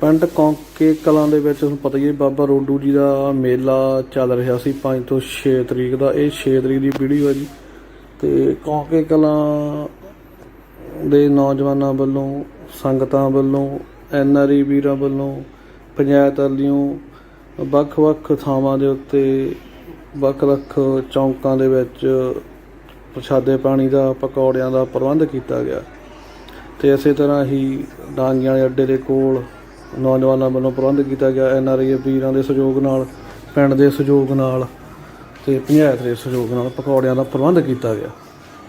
ਪਿੰਡ ਕੌਂਕੇ ਕਲਾਂ ਦੇ ਵਿੱਚ ਤੁਹਾਨੂੰ ਪਤਾ ਹੀ ਹੈ, ਬਾਬਾ ਰੋਡੂ ਜੀ ਦਾ ਮੇਲਾ ਚੱਲ ਰਿਹਾ ਸੀ 5 ਤੋਂ 6 ਤਰੀਕ ਦਾ। ਇਹ 6 ਤਰੀਕ ਦੀ ਵੀਡੀਓ ਹੈ ਜੀ। ਤੇ ਕੌਂਕੇ ਕਲਾਂ ਦੇ ਨੌਜਵਾਨਾਂ ਵੱਲੋਂ, ਸੰਗਤਾਂ ਵੱਲੋਂ ਐਨਆਰਈ ਵੀਰਾਂ ਵੱਲੋਂ, ਪੰਚਾਇਤ ਵੱਲੋਂ ਵੱਖ-ਵੱਖ ਥਾਵਾਂ ਦੇ ਉੱਤੇ ਵੱਖ-ਵੱਖ ਚੌਂਕਾਂ ਦੇ ਵਿੱਚ ਪ੍ਰਸ਼ਾਦੇ ਪਾਣੀ ਦਾ, ਪਕੌੜਿਆਂ ਦਾ ਪ੍ਰਬੰਧ ਕੀਤਾ ਗਿਆ। ਤੇ ਇਸੇ ਤਰ੍ਹਾਂ ਹੀ ਡਾਂਗੀਆਂ ਵਾਲੇ ਅੱਡੇ ਦੇ ਕੋਲ ਨੌਜਵਾਨਾਂ ਵੱਲੋਂ ਪ੍ਰਬੰਧ ਕੀਤਾ ਗਿਆ ਐਨ ਆਰ ਆਈ ਵੀਰਾਂ ਦੇ ਸਹਿਯੋਗ ਨਾਲ, ਪਿੰਡ ਦੇ ਸਹਿਯੋਗ ਨਾਲ ਤੇ ਪੰਚਾਇਤ ਦੇ ਸਹਿਯੋਗ ਨਾਲ ਪਕੌੜਿਆਂ ਦਾ ਪ੍ਰਬੰਧ ਕੀਤਾ ਗਿਆ।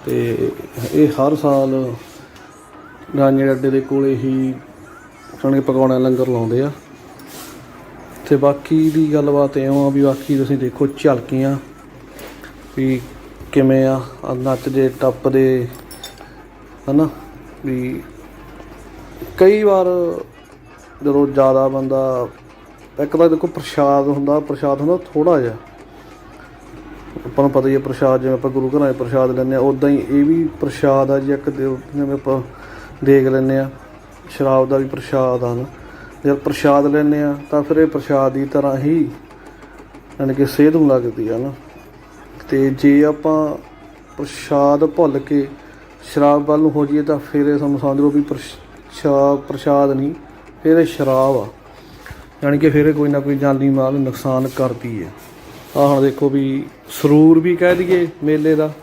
ਤੇ ਇਹ ਹਰ ਸਾਲ ਡਾਂਗੀਆਂ ਅੱਡੇ ਦੇ ਕੋਲੇ ਹੀ ਕਣਕ ਪਕੌੜਿਆਂ ਲੰਗਰ ਲਾਉਂਦੇ ਆ। ਤੇ ਬਾਕੀ ਦੀ ਗੱਲਬਾਤ ਇਉਂ ਆ ਵੀ ਬਾਕੀ ਤੁਸੀਂ ਦੇਖੋ ਝਲਕੀਆਂ ਵੀ ਕਿਵੇਂ ਆ ਨੱਚਦੇ, ਟੱਪਦੇ, ਹਨਾ? ਵੀ ਕਈ ਵਾਰ ਜਦੋਂ ਜ਼ਿਆਦਾ ਬੰਦਾ, ਇੱਕ ਤਾਂ ਦੇਖੋ ਪ੍ਰਸ਼ਾਦ ਹੁੰਦਾ ਪ੍ਰਸ਼ਾਦ ਹੁੰਦਾ ਥੋੜਾ ਜਿਹਾ। ਆਪਾਂ ਨੂੰ ਪਤਾ ਹੀ ਹੈ ਪ੍ਰਸ਼ਾਦ, ਜਿਵੇਂ ਆਪਾਂ ਗੁਰੂ ਘਰਾਂ 'ਚ ਪ੍ਰਸ਼ਾਦ ਲੈਂਦੇ ਆ ਉਦਾਂ ਹੀ ਇਹ ਵੀ ਪ੍ਰਸ਼ਾਦ ਆ ਜੀ, ਇੱਕ ਦੇ ਜਿਵੇਂ ਆਪਾਂ ਦੇਖ ਲੈਂਦੇ ਆ ਸ਼ਰਾਬ ਦਾ ਵੀ ਪ੍ਰਸ਼ਾਦ ਆ ਨਾ। ਜਦ ਪ੍ਰਸ਼ਾਦ ਲੈਂਦੇ ਆ ਤਾਂ ਫਿਰ ਇਹ ਪ੍ਰਸ਼ਾਦ ਦੀ ਤਰ੍ਹਾਂ ਹੀ ਯਾਨੀ ਕਿ ਸਿਹਤ ਨੂੰ ਲੱਗਦੀ ਆ ਨਾ। ਤੇ ਜੇ ਆਪਾਂ ਪ੍ਰਸ਼ਾਦ ਭੁੱਲ ਕੇ ਸ਼ਰਾਬ ਵੱਲ ਨੂੰ ਹੋ ਜਾਈਏ, ਤਾਂ ਫਿਰ ਇਹ ਸਾਨੂੰ ਸਮਝ ਲਓ ਵੀ ਪ੍ਰਸ਼ਾਦ ਪ੍ਰਸ਼ਾਦ ਨਹੀਂ। ਫਿਰ ਇਹ ਸ਼ਰਾਬ ਆ। ਯਾਨੀ ਕਿ ਫਿਰ ਕੋਈ ਨਾ ਕੋਈ ਜਾਨੀ ਮਾਲ ਨੁਕਸਾਨ ਕਰਦੀ ਹੈ ਆਹ ਹੁਣ ਦੇਖੋ ਵੀ ਸਰੂਰ ਵੀ ਕਹਿ ਦਈਏ ਮੇਲੇ ਦਾ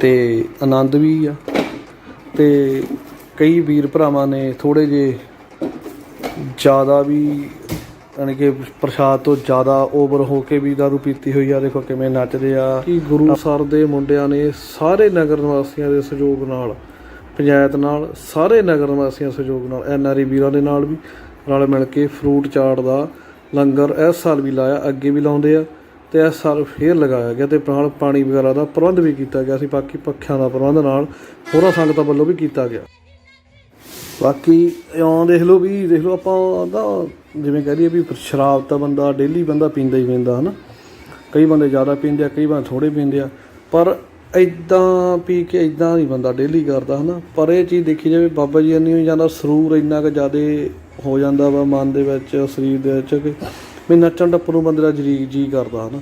ਤੇ ਆਨੰਦ ਵੀ ਆ। ਤੇ ਕਈ ਵੀਰ ਭਰਾਵਾਂ ਨੇ ਥੋੜੇ ਜੇ ਜ਼ਿਆਦਾ ਵੀ ਯਾਨੀ ਕਿ ਪ੍ਰਸ਼ਾਦ ਤੋਂ ਜ਼ਿਆਦਾ ਓਵਰ ਹੋ ਕੇ ਵੀ ਦਾਰੂ ਪੀਤੀ ਹੋਈ ਆ। ਦੇਖੋ ਕਿਵੇਂ ਨੱਚਦੇ ਆ। ਕਿ ਗੁਰੂ ਸਰ ਦੇ ਮੁੰਡਿਆਂ ਨੇ ਸਾਰੇ ਨਗਰ ਨਿਵਾਸੀਆਂ ਦੇ ਸਹਿਯੋਗ ਨਾਲ ਪੰਚਾਇਤ ਨਾਲ, ਸਾਰੇ ਨਗਰ ਨਿਵਾਸੀਆਂ ਸਹਿਯੋਗ ਨਾਲ ਐਨਆਰਈ ਵੀਰਾਂ ਦੇ ਨਾਲ ਵੀ, ਰਲ ਮਿਲ ਕੇ ਫਰੂਟ ਚਾਟ ਦਾ ਲੰਗਰ ਇਸ ਸਾਲ ਵੀ ਲਾਇਆ, ਅੱਗੇ ਵੀ ਲਾਉਂਦੇ ਆ, ਤੇ ਇਸ ਸਾਲ ਫੇਰ ਲਗਾਇਆ ਗਿਆ, ਤੇ ਨਾਲ ਪਾਣੀ ਵਗੈਰਾ ਦਾ ਪ੍ਰਬੰਧ ਵੀ ਕੀਤਾ ਗਿਆ ਸੀ, ਬਾਕੀ ਪੱਖਿਆਂ ਦਾ ਪ੍ਰਬੰਧ ਨਾਲ ਹੋਰਾਂ ਸੰਗਤਾਂ ਵੱਲੋਂ ਵੀ ਕੀਤਾ ਗਿਆ। ਬਾਕੀ ਇਉਂ ਦੇਖ ਲਓ ਵੀ, ਦੇਖ ਲਓ ਆਪਾਂ ਦਾ ਜਿਵੇਂ ਕਹਿ ਲਈਏ ਵੀ ਸ਼ਰਾਬ ਤਾਂ ਬੰਦਾ, ਡੇਲੀ ਬੰਦਾ ਪੀਂਦਾ ਹੀ ਪੀਂਦਾ, ਹਨਾ? ਕਈ ਬੰਦੇ ਜ਼ਿਆਦਾ ਪੀਂਦੇ ਆ, ਕਈ ਬੰਦੇ ਥੋੜੇ ਪੀਂਦੇ ਆ, ਪਰ ਇਦਾਂ ਪੀ ਕੇ ਇਦਾਂ ਨਹੀਂ ਬੰਦਾ ਡੇਲੀ ਕਰਦਾ ਹਨਾ। ਪਰ ਇਹ ਚੀਜ਼ ਦੇਖੀ ਜਾਵੇ, ਬਾਬਾ ਜੀ ਇੰਨੀ ਹੋ ਜਾਂਦਾ, ਸਰੂਰ ਇੰਨਾ ਕੁ ਜ਼ਿਆਦਾ ਹੋ ਜਾਂਦਾ ਵਾ ਮਨ ਦੇ ਵਿੱਚ, ਸਰੀਰ ਦੇ ਵਿੱਚ ਕਿ ਵੀ ਨੱਚਣ ਟੱਪਣ ਨੂੰ ਬੰਦੇ ਦਾ ਜੀ ਜੀ ਕਰਦਾ ਹਨਾ।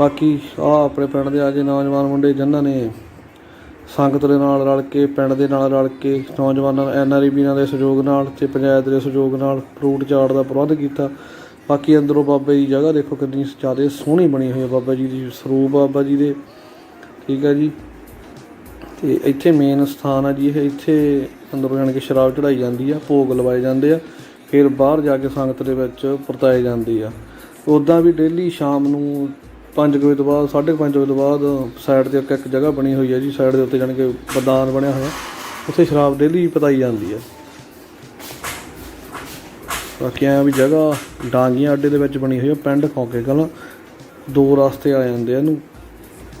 ਬਾਕੀ ਆ ਆਪਣੇ ਪਿੰਡ ਦੇ ਆ ਨੌਜਵਾਨ ਮੁੰਡੇ ਜਿਨ੍ਹਾਂ ਨੇ ਸੰਗਤ ਦੇ ਨਾਲ ਰਲ ਕੇ, ਪਿੰਡ ਦੇ ਨਾਲ ਰਲ ਕੇ ਨੌਜਵਾਨਾਂ ਐਨਆਰਈ ਵੀਰਾਂ ਦੇ ਸਹਿਯੋਗ ਨਾਲ ਤੇ ਪੰਚਾਇਤ ਦੇ ਸਹਿਯੋਗ ਨਾਲ ਫਰੂਟ ਚਾਟ ਦਾ ਪ੍ਰਬੰਧ ਕੀਤਾ। ਬਾਕੀ ਅੰਦਰੋਂ ਬਾਬਾ ਜੀ ਦੀ ਜਗ੍ਹਾ ਦੇਖੋ ਕਿੰਨੀ ਜ਼ਿਆਦਾ ਸੋਹਣੀ ਬਣੀ ਹੋਈ ਹੈ ਬਾਬਾ ਜੀ ਦੀ ਸਰੂਪ ਬਾਬਾ ਜੀ ਦੇ। ਠੀਕ ਹੈ ਜੀ। ਤੇ ਇੱਥੇ ਮੇਨ ਸਥਾਨ ਆ ਜੀ, ਇਹ ਇੱਥੇ ਅੰਦਰੋਂ ਜਾਣ ਕੇ ਸ਼ਰਾਬ ਚੜਾਈ ਜਾਂਦੀ ਆ, ਭੋਗ ਲਵਾਏ ਜਾਂਦੇ ਆ, ਫਿਰ ਬਾਹਰ ਜਾ ਕੇ ਸੰਗਤ ਦੇ ਵਿੱਚ ਪਰਤਾਏ ਜਾਂਦੀ ਆ। ਉਦਾਂ ਵੀ ਡੇਲੀ ਸ਼ਾਮ ਨੂੰ 5 ਵਜੇ ਤੋਂ ਬਾਅਦ 5:30 ਵਜੇ ਤੋਂ ਬਾਅਦ ਸਾਈਡ ਤੇ ਇੱਕ ਇੱਕ ਜਗ੍ਹਾ ਬਣੀ ਹੋਈ ਹੈ ਜੀ ਸਾਈਡ ਦੇ ਉੱਤੇ ਜਾਣ ਕੇ ਮੈਦਾਨ ਬਣਿਆ ਹੋਇਆ। ਉੱਥੇ ਸ਼ਰਾਬ ਡੇਲੀ ਪਤਾਈ ਜਾਂਦੀ ਹੈ ਬਾਕੀ ਐਂ ਵੀ ਜਗ੍ਹਾ ਡਾਂਗੀਆਂ ਅੱਡੇ ਦੇ ਵਿੱਚ ਬਣੀ ਹੋਈ ਹੈ ਪਿੰਡ ਖੌਕੇ ਕਲਾਂ। ਦੋ ਰਸਤੇ ਆ ਜਾਂਦੇ ਆ ਇਹਨੂੰ।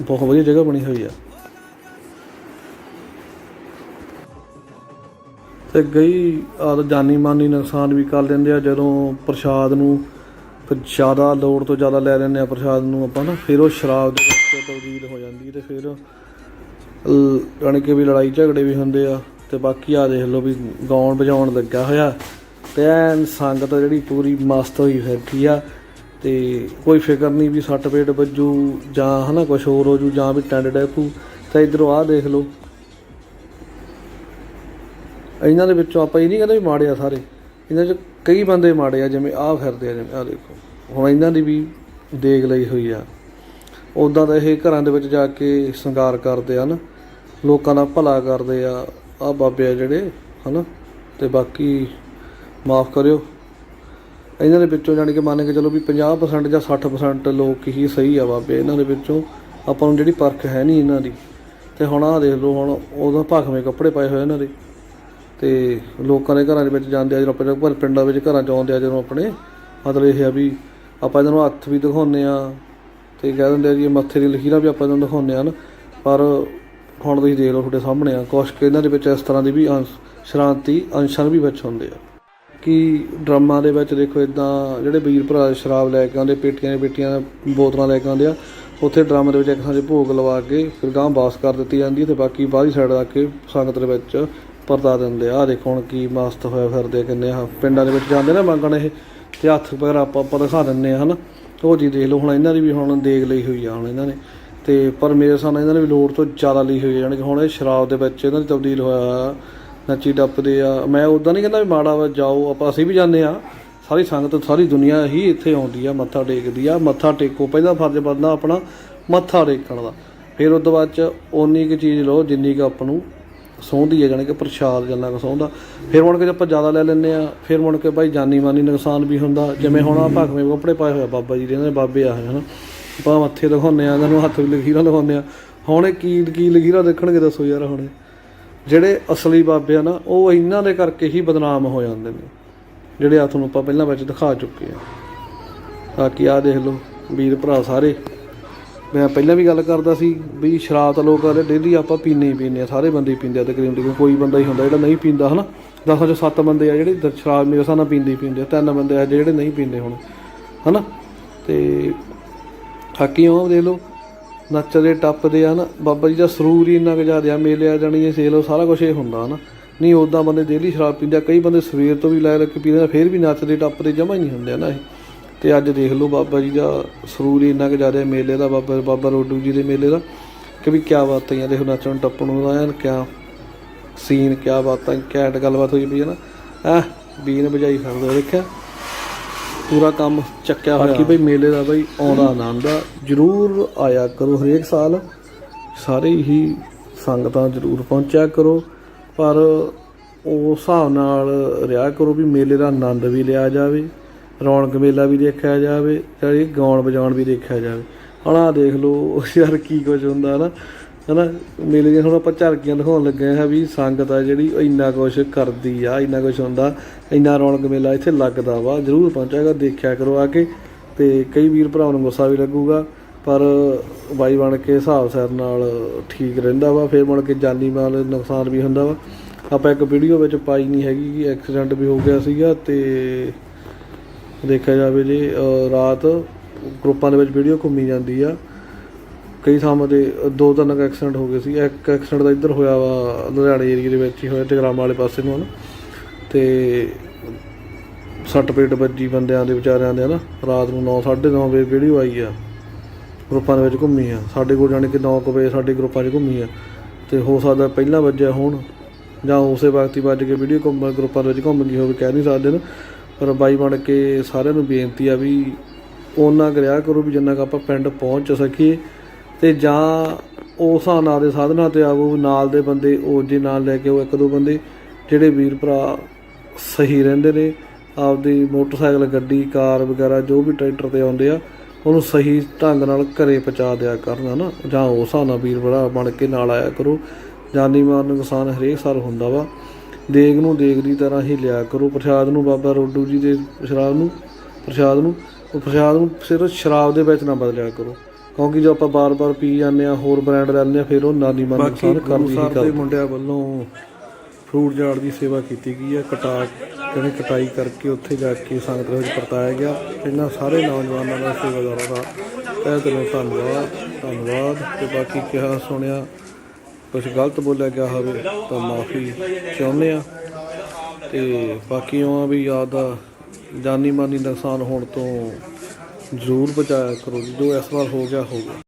ਬਹੁਤ ਵਧੀਆ ਜਗ੍ਹਾ ਬਣੀ ਹੋਈ ਆ। ਤੇ ਗਈ ਆਦ ਜਾਨੀ ਮਾਨੀ ਨੁਕਸਾਨ ਵੀ ਕਰ ਲੈਂਦੇ ਆ, ਜਦੋਂ ਪ੍ਰਸ਼ਾਦ ਨੂੰ ਫਿਰ ਜ਼ਿਆਦਾ ਲੋੜ ਤੋਂ ਜ਼ਿਆਦਾ ਲੈ ਲੈਂਦੇ ਆ ਪ੍ਰਸ਼ਾਦ ਨੂੰ ਆਪਾਂ ਨਾ, ਫਿਰ ਉਹ ਸ਼ਰਾਬ ਦੇ ਵਿੱਚ ਤਬਦੀਲ ਹੋ ਜਾਂਦੀ ਤੇ ਫਿਰ ਜਾਣੀ ਕਿ ਵੀ ਲੜਾਈ ਝਗੜੇ ਵੀ ਹੁੰਦੇ ਆ ਤੇ ਬਾਕੀ ਆ ਦੇਖ ਲਓ ਵੀ ਗਾਉਣ ਵਜਾਉਣ ਲੱਗਾ ਹੋਇਆ। ਤੇ ਐਨ ਸੰਗਤ ਜਿਹੜੀ ਪੂਰੀ ਮਸਤ ਹੋਈ ਫਿਰਦੀ ਆ। ਤੇ ਕੋਈ ਫਿਕਰ ਨਹੀਂ ਵੀ ਸੱਟ ਪੇਟ ਵੱਜੂ ਜਾਂ ਹਨਾ ਕੁਝ ਹੋਰ ਹੋ ਜੂ ਜਾਂ ਵੀ ਟੈਂਡ ਡੈਪੂ ਤਾਂ ਇਧਰੋਂ ਆਹ ਦੇਖ ਲਓ। ਇਹਨਾਂ ਦੇ ਵਿੱਚੋਂ ਆਪਾਂ ਇਹ ਨਹੀਂ ਕਹਿੰਦੇ ਵੀ ਮਾੜੇ ਆ ਸਾਰੇ। ਇਹਨਾਂ 'ਚ ਕਈ ਬੰਦੇ ਮਾੜੇ ਆ, ਜਿਵੇਂ ਆਹ ਫਿਰਦੇ ਆ, ਜਿਵੇਂ ਆਹ ਦੇਖੋ। ਹੁਣ ਇਹਨਾਂ ਦੀ ਵੀ ਦੇਖ ਲਈ ਹੋਈ ਆ। ਉਦਾਂ ਤਾਂ ਇਹ ਘਰਾਂ ਦੇ ਵਿੱਚ ਜਾ ਕੇ ਸ਼ਿੰਗਾਰ ਕਰਦੇ ਆ ਨਾ ਲੋਕਾਂ ਦਾ ਭਲਾ ਕਰਦੇ ਆ ਆ ਬਾਬੇ ਆ ਜਿਹੜੇ, ਹਨਾ। ਤੇ ਬਾਕੀ ਮਾਫ ਕਰਿਓ। ਇਹਨਾਂ ਦੇ ਵਿੱਚੋਂ ਜਾਣੀ ਕਿ ਮੰਨ ਕੇ ਚਲੋ ਵੀ 50% ਜਾਂ 60% ਲੋਕ ਹੀ ਸਹੀ ਆ ਬਾਬੇ, ਇਹਨਾਂ ਦੇ ਵਿੱਚੋਂ ਆਪਾਂ ਨੂੰ ਜਿਹੜੀ ਪਰਖ ਹੈ ਨਹੀਂ ਇਹਨਾਂ ਦੀ। ਤੇ ਹੁਣ ਆਹ ਦੇਖ ਲਓ, ਹੁਣ ਉਹਦਾ ਭਾਖਵੇਂ ਕੱਪੜੇ ਪਾਏ ਹੋਏ ਇਹਨਾਂ ਦੇ। ਤੇ ਲੋਕਾਂ ਦੇ ਘਰਾਂ ਦੇ ਵਿੱਚ ਜਾਂਦੇ ਆ, ਜਦੋਂ ਆਪਣੇ ਪਰ ਪਿੰਡਾਂ ਵਿੱਚ ਘਰਾਂ ਚ ਆਉਂਦੇ ਆ, ਜਦੋਂ ਆਪਣੇ ਮਤਲਬ ਇਹ ਆ ਵੀ ਆਪਾਂ ਇਹਨਾਂ ਨੂੰ ਹੱਥ ਵੀ ਦਿਖਾਉਂਦੇ ਆ ਤੇ ਕਹਿ ਦਿੰਦੇ ਆ ਜੀ, ਮੱਥੇ ਦੀ ਲਕੀਰਾਂ ਵੀ ਆਪਾਂ ਇਹਨਾਂ ਨੂੰ ਦਿਖਾਉਂਦੇ ਆ ਨਾ। ਪਰ ਹੁਣ ਤੁਸੀਂ ਦੇਖ ਲਓ ਤੁਹਾਡੇ ਸਾਹਮਣੇ ਆ, ਕੁਛ ਕੁ ਇਹਨਾਂ ਦੇ ਵਿੱਚ ਇਸ ਤਰ੍ਹਾਂ ਦੀ ਵੀ ਅੰਸ਼ ਸ਼ਰਾਂਤੀ ਅੰਸ਼ਾਂ ਵੀ ਵਿੱਚ ਹੁੰਦੇ ਆ। ਕਿ ਡਰਮਾਂ ਦੇ ਵਿੱਚ ਦੇਖੋ ਇਦਾਂ ਜਿਹੜੇ ਵੀਰ ਭਰਾ ਸ਼ਰਾਬ ਲੈ ਕੇ ਆਉਂਦੇ, ਪੇਟੀਆਂ ਦੇ ਪੇਟੀਆਂ ਬੋਤਲਾਂ ਲੈ ਕੇ ਆਉਂਦੇ ਆ, ਉੱਥੇ ਡਰਮ ਦੇ ਵਿੱਚ ਇੱਕ ਥਾਂ 'ਤੇ ਭੋਗ ਲਵਾ ਕੇ ਫਿਰ ਗਾਂ ਵਾਸ ਕਰ ਦਿੱਤੀ ਜਾਂਦੀ ਹੈ ਤੇ ਬਾਕੀ ਬਾਹਰੀ ਸਾਈਡ ਆ ਕੇ ਸੰਗਤ ਦੇ ਵਿੱਚ ਪਰਦਾ ਦਿੰਦੇ ਆ। ਆਹ ਦੇਖੋ ਹੁਣ ਕੀ ਮਸਤ ਹੋਇਆ ਫਿਰਦੇ ਆ ਕਿੰਨੇ ਆ। ਪਿੰਡਾਂ ਦੇ ਵਿੱਚ ਜਾਂਦੇ ਨਾ ਮੰਗਣ ਇਹ, ਤੇ ਹੱਥ ਵਗੈਰਾ ਆਪਾਂ ਆਪਾਂ ਦਿਖਾ ਦਿੰਨੇ ਆ, ਹਨਾ। ਉਹ ਜੀ ਦੇਖ ਲਓ, ਹੁਣ ਇਹਨਾਂ ਦੀ ਵੀ ਹੁਣ ਦੇਖ ਲਈ ਹੋਈ ਆ ਹੁਣ ਇਹਨਾਂ ਨੇ। ਤੇ ਪਰ ਮੇਰੇ ਹਿਸਾਬ ਇਹਨਾਂ ਨੇ ਵੀ ਲੋੜ ਤੋਂ ਜ਼ਿਆਦਾ ਲਈ ਹੋਈ ਆ, ਜਾਣੀ ਕਿ ਹੁਣ ਇਹ ਸ਼ਰਾਬ ਦੇ ਵਿੱਚ ਇਹਨਾਂ ਦੀ ਤਬਦੀਲ ਹੋਇਆ ਨੱਚੀ ਟੱਪਦੇ ਆ। ਮੈਂ ਉਦਾਂ ਨਹੀਂ ਕਹਿੰਦਾ ਵੀ ਮਾੜਾ ਵਾ, ਜਾਓ, ਆਪਾਂ ਅਸੀਂ ਵੀ ਜਾਂਦੇ ਆ। ਸਾਰੀ ਸੰਗਤ, ਸਾਰੀ ਦੁਨੀਆ ਹੀ ਇੱਥੇ ਆਉਂਦੀ ਆ, ਮੱਥਾ ਟੇਕਦੀ ਆ। ਮੱਥਾ ਟੇਕੋ, ਪਹਿਲਾ ਫਰਜ਼ ਬਣਦਾ ਆਪਣਾ ਮੱਥਾ ਟੇਕਣ ਦਾ। ਫਿਰ ਉਸ ਤੋਂ ਬਾਅਦ ਚ ਓਨੀ ਕੁ ਚੀਜ਼ ਲਓ ਜਿੰਨੀ ਕੁ ਆਪਾਂ ਨੂੰ ਸੌਂਦੀ ਹੈ ਜਾਣੀ ਕਿ ਪ੍ਰਸ਼ਾਦ ਜਿੰਨਾ ਕੁ ਸੌਂਦਾ। ਫਿਰ ਮੁੜ ਕੇ ਜੇ ਆਪਾਂ ਜ਼ਿਆਦਾ ਲੈ ਲੈਂਦੇ ਆ। ਫਿਰ ਮੁੜ ਕੇ ਭਾਈ ਜਾਨੀ ਮਾਨੀ ਨੁਕਸਾਨ ਵੀ ਹੁੰਦਾ। ਜਿਵੇਂ ਹੁਣ ਆ ਭਗਵੇਂ ਕੱਪੜੇ ਪਾਏ ਹੋਏ ਆ, ਬਾਬਾ ਜੀ ਦੇ, ਇਹਨਾਂ ਦੇ ਬਾਬੇ ਆ, ਹਨ। ਆਪਾਂ ਮੱਥੇ ਦਿਖਾਉਂਦੇ ਆ, ਇਹਨਾਂ ਨੂੰ ਹੱਥ ਵੀ ਲਕੀਰਾਂ ਲਗਾਉਂਦੇ ਆ। ਹੁਣ ਇਹ ਕੀ ਕੀ ਲਕੀਰਾਂ ਦੇਖਣਗੇ ਦੱਸੋ ਯਾਰ ਹੁਣ। ਜਿਹੜੇ ਅਸਲੀ ਬਾਬੇ ਆ ਨਾ, ਉਹ ਇਹਨਾਂ ਦੇ ਕਰਕੇ ਹੀ ਬਦਨਾਮ ਹੋ ਜਾਂਦੇ ਨੇ, ਜਿਹੜੇ ਆ ਤੁਹਾਨੂੰ ਆਪਾਂ ਪਹਿਲਾਂ ਵਿੱਚ ਦਿਖਾ ਚੁੱਕੇ ਆ। ਬਾਕੀ ਆ ਦੇਖ ਲਓ, ਵੀਰ ਭਰਾ ਸਾਰੇ। ਮੈਂ ਪਹਿਲਾਂ ਵੀ ਗੱਲ ਕਰਦਾ ਸੀ ਵੀ ਸ਼ਰਾਬ ਤਾਂ ਲੋਕ ਕਹਿੰਦੇ ਡੇਲੀ ਆਪਾਂ ਪੀਨੇ ਹੀ ਪੀਨੇ ਆ, ਸਾਰੇ ਬੰਦੇ ਹੀ ਪੀਂਦੇ ਆ ਤਕਰੀਬਨ ਤਕਰੀਬਨ ਕੋਈ ਬੰਦਾ ਹੀ ਹੁੰਦਾ ਜਿਹੜਾ ਨਹੀਂ ਪੀਂਦਾ, ਹਨਾ? ਦਸਾਂ ਚੋਂ ਸੱਤ ਬੰਦੇ ਆ ਜਿਹੜੇ ਸ਼ਰਾਬ ਮੇਰੇ ਹਿਸਾਬ ਨਾਲ ਪੀਂਦੇ ਹੀ ਪੀਂਦੇ ਆ, ਤਿੰਨ ਬੰਦੇ ਆ ਜਿਹੜੇ ਨਹੀਂ ਪੀਂਦੇ ਹੁਣ, ਹਨਾ? ਤੇ ਹਾਕੀ ਉਹ ਦੇਖ ਲਓ ਨੱਚਦੇ, ਟੱਪਦੇ ਆ ਨਾ, ਬਾਬਾ ਜੀ ਦਾ ਸਰੂਰ ਹੀ ਇੰਨਾ ਕੁ ਜ਼ਿਆਦਾ ਆ, ਮੇਲੇ ਜਾਣੀ ਇਹ ਸੇਲ ਸਾਰਾ ਕੁਝ ਇਹ ਹੁੰਦਾ ਨਾ। ਨਹੀਂ ਉਦਾਂ ਬੰਦੇ ਡੇਲੀ ਸ਼ਰਾਬ ਪੀਂਦੇ ਆ, ਕਈ ਬੰਦੇ ਸਵੇਰ ਤੋਂ ਵੀ ਲੈ ਲੈ ਕੇ ਪੀਂਦੇ ਆ, ਫਿਰ ਵੀ ਨੱਚਦੇ, ਟੱਪਦੇ, ਜਮਾ ਹੀ ਨਹੀਂ ਹੁੰਦੇ ਆ ਨਾ ਇਹ। ਤੇ ਅੱਜ ਦੇਖ ਲਓ ਬਾਬਾ ਜੀ ਦਾ ਸਰੂਰ ਹੀ ਇੰਨਾ ਕੁ ਜ਼ਿਆਦਾ ਹੈ ਮੇਲੇ ਦਾ, ਬਾਬਾ ਬਾਬਾ ਰੋਡੂ ਜੀ ਦੇ ਮੇਲੇ ਦਾ। ਕਿ ਵੀ ਕਿਆ ਬਾਤਾਂ ਆ, ਦੇਖੋ ਨੱਚਣ, ਟੱਪਣ ਨੂੰ ਐਨ ਕਿਆ ਸੀਨ ਕਿਆ ਬਾਤਾਂ ਕੈਟ ਗੱਲਬਾਤ ਹੋਈ ਪਈ ਹੈ ਨਾ। ਆ ਬੀਨ ਵਜਾਈ ਫਿਰਦੇ ਦੇਖਿਆ? ਪੂਰਾ ਕੰਮ ਚੱਕਿਆ ਹੋਇਆ। ਬਾਕੀ ਬਈ ਮੇਲੇ ਦਾ ਬਈ ਆਉਂਦਾ ਆਨੰਦ ਆ। ਜਰੂਰ ਆਇਆ ਕਰੋ ਹਰੇਕ ਸਾਲ। ਸਾਰੇ ਹੀ ਸੰਗਤਾਂ ਜਰੂਰ ਪਹੁੰਚਿਆ ਕਰੋ। ਪਰ ਉਸ ਹਿਸਾਬ ਨਾਲ ਰਿਹਾ ਕਰੋ ਵੀ ਮੇਲੇ ਦਾ ਆਨੰਦ ਵੀ ਲਿਆ ਜਾਵੇ, ਰੌਣਕ ਮੇਲਾ ਵੀ ਦੇਖਿਆ ਜਾਵੇ, ਤੇ ਗਾਉਣ ਵਜਾਉਣ ਵੀ ਦੇਖਿਆ ਜਾਵੇ। ਹੁਣ ਆਹ ਦੇਖ ਲਓ ਯਾਰ ਕੀ ਕੁਝ ਹੁੰਦਾ ਨਾ। ਹਨਾ, ਮੇਲੇ ਦੀਆਂ ਹੁਣ ਆਪਾਂ ਝਲਕੀਆਂ ਦਿਖਾਉਣ ਲੱਗੇ ਹਾਂ ਵੀ ਸੰਗਤ ਆ ਜਿਹੜੀ ਇੰਨਾ ਕੁਛ ਕਰਦੀ ਆ, ਇੰਨਾ ਕੁਛ ਹੁੰਦਾ, ਇੰਨਾ ਰੌਣਕ ਮੇਲਾ ਇੱਥੇ ਲੱਗਦਾ ਵਾ। ਜਰੂਰ ਪਹੁੰਚਾਗਾ ਦੇਖਿਆ ਕਰੋ ਆ ਕੇ। ਤੇ ਕਈ ਵੀਰ ਭਰਾਵਾਂ ਨੂੰ ਗੁੱਸਾ ਵੀ ਲੱਗੂਗਾ, ਪਰ ਬਾਈ ਬਣ ਕੇ ਹਿਸਾਬ ਸਿਰ ਨਾਲ ਠੀਕ ਰਹਿੰਦਾ ਵਾ। ਫਿਰ ਬਣ ਕੇ ਜਾਨੀ ਮਾਲ ਨੁਕਸਾਨ ਵੀ ਹੁੰਦਾ ਵਾ। ਆਪਾਂ ਇੱਕ ਵੀਡੀਓ ਵਿੱਚ ਪਾਈ ਨਹੀਂ ਹੈਗੀ ਕਿ ਐਕਸੀਡੈਂਟ ਵੀ ਹੋ ਗਿਆ ਸੀਗਾ ਤੇ ਦੇਖਿਆ ਜਾਵੇ ਜੀ ਰਾਤ ਗਰੁੱਪਾਂ ਦੇ ਵਿੱਚ ਵੀਡੀਓ ਘੁੰਮੀ ਜਾਂਦੀ ਆ। ਕਈ ਥਾਵਾਂ ਤੇ ਦੋ ਤਿੰਨ ਕੁ ਐਕਸੀਡੈਂਟ ਹੋ ਗਏ ਸੀ। ਇੱਕ ਐਕਸੀਡੈਂਟ ਦਾ ਇੱਧਰ ਹੋਇਆ ਵਾ, ਲੁਧਿਆਣੇ ਏਰੀਏ ਦੇ ਵਿੱਚ ਹੀ ਹੋਇਆ ਜਗਰਾਮਾ ਵਾਲੇ ਪਾਸੇ ਨੂੰ, ਹਨ। ਤੇ ਸੱਟ ਪੇਟ ਵੱਜੀ ਬੰਦਿਆਂ ਦੇ, ਵਿਚਾਰਿਆਂ ਦੇ, ਹਨਾ। ਰਾਤ ਨੂੰ 9 9:30 ਵਜੇ ਵੀਡੀਓ ਆਈ ਆ। ਗਰੁੱਪਾਂ ਦੇ ਵਿੱਚ ਘੁੰਮੀ ਆ। ਸਾਡੇ ਕੋਲ ਜਾਣੀ ਕਿ 9 ਕੁ ਵਜੇ ਸਾਡੇ ਗਰੁੱਪਾਂ 'ਚ ਘੁੰਮੀ ਆ। ਤੇ ਹੋ ਸਕਦਾ ਪਹਿਲਾਂ ਵੱਜਿਆ ਹੋਣ, ਜਾਂ ਉਸੇ ਵਕਤ ਹੀ ਵੱਜ ਕੇ ਵੀਡੀਓ ਘੁੰਮ, ਗਰੁੱਪਾਂ ਦੇ ਵਿੱਚ ਘੁੰਮ ਗਈ ਹੋਵੇ, ਕਹਿ ਨਹੀਂ ਸਕਦੇ ਨਾ। ਪਰ ਬਾਈ ਬਣ ਕੇ ਸਾਰਿਆਂ ਨੂੰ ਬੇਨਤੀ ਆ ਵੀ ਉਹਨਾਂ ਕਰਿਆ ਕਰੋ ਵੀ ਜਿੰਨਾ ਕੁ ਆਪਾਂ ਪਿੰਡ ਪਹੁੰਚ ਸਕੀਏ। ਤੇ ਜਾਂ ਉਸ ਹਿਸਾਬ ਨਾਲ ਦੇ ਸਾਧਨਾਂ ਤੇ ਆਵੋ ਨਾਲ ਦੇ ਬੰਦੇ, ਉਹ ਜੇ ਨਾਲ ਲੈ ਕੇ ਉਹ ਇੱਕ ਦੋ ਬੰਦੇ, ਜਿਹੜੇ ਵੀਰ ਭਰਾ ਸਹੀ ਰਹਿੰਦੇ ਨੇ, ਆਪਦੀ ਮੋਟਰਸਾਈਕਲ, ਗੱਡੀ, ਕਾਰ ਵਗੈਰਾ, ਜੋ ਵੀ ਟਰੈਕਟਰ ਤੇ ਆਉਂਦੇ ਆ, ਉਹਨੂੰ ਸਹੀ ਢੰਗ ਨਾਲ ਘਰੇ ਪਹੁੰਚਾ ਦਿਆ ਕਰਨ ਨਾ ਜਾਂ ਉਸ ਹਿਸਾਬ ਨਾਲ ਵੀਰ ਭਰਾ ਬਣ ਕੇ ਨਾਲ ਆਇਆ ਕਰੋ। ਜਾਨੀ ਮਾਰਨ ਨੁਕਸਾਨ ਹਰੇਕ ਸਾਲ ਹੁੰਦਾ ਵਾ। ਦੇਗ ਨੂੰ ਦੇਗ ਦੀ ਤਰ੍ਹਾਂ ਹੀ ਲਿਆ ਕਰੋ। ਪ੍ਰਸ਼ਾਦ ਨੂੰ ਬਾਬਾ ਰੋਡੂ ਜੀ ਦੇ ਸ਼ਰਾਬ ਨੂੰ, ਪ੍ਰਸ਼ਾਦ ਨੂੰ, ਉਹ ਪ੍ਰਸ਼ਾਦ ਨੂੰ ਸਿਰਫ ਸ਼ਰਾਬ ਦੇ ਵਿੱਚ ਨਾ ਬਦਲਿਆ ਕਰੋ। ਕਿਉਂਕਿ ਜੋ ਆਪਾਂ ਬਾਰ-ਬਾਰ ਪੀ ਜਾਂਦੇ ਆ ਹੋਰ ਬ੍ਰਾਂਡ ਲੈਂਦੇ ਆ ਫਿਰ ਉਹ ਨਾਨੀ ਮਨ ਨੁਕਸਾਨ ਕਰਦੀ ਹੀ ਕਰਦੀ ਮੁੰਡਿਆਂ ਵੱਲੋਂ ਫਰੂਟ ਜਾੜ ਦੀ ਸੇਵਾ ਕੀਤੀ ਗਈ ਹੈ। ਕਟਾ ਕਹਿੰਦੇ ਕਟਾਈ ਕਰਕੇ ਉੱਥੇ ਜਾ ਕੇ ਸੰਗਤ ਵਿੱਚ ਪਰਤਾਇਆ ਗਿਆ। ਇਹਨਾਂ ਸਾਰੇ ਨੌਜਵਾਨਾਂ ਦਾ ਸੇਵਾਦਾਰਾਂ ਦਾ ਤਹਿ ਦਿਲੋਂ ਧੰਨਵਾਦ ਧੰਨਵਾਦ। ਤੇ ਬਾਕੀ ਕਿਹਾ ਸੁਣਿਆ ਕੁਝ ਗਲਤ ਬੋਲਿਆ ਗਿਆ ਹੋਵੇ ਤਾਂ ਮਾਫੀ ਚਾਹੁੰਦੇ ਆ ਤੇ ਬਾਕੀ ਉਹ ਵੀ ਯਾਦ ਆ ਜਾਨੀ ਮਾਨੀ ਨੁਕਸਾਨ ਹੋਣ ਤੋਂ ਜ਼ਰੂਰ ਬਚਾਇਆ ਕਰੋ ਜੀ। ਜੋ ਇਸ ਵਾਰ ਹੋ ਗਿਆ ਹੋ ਗਿਆ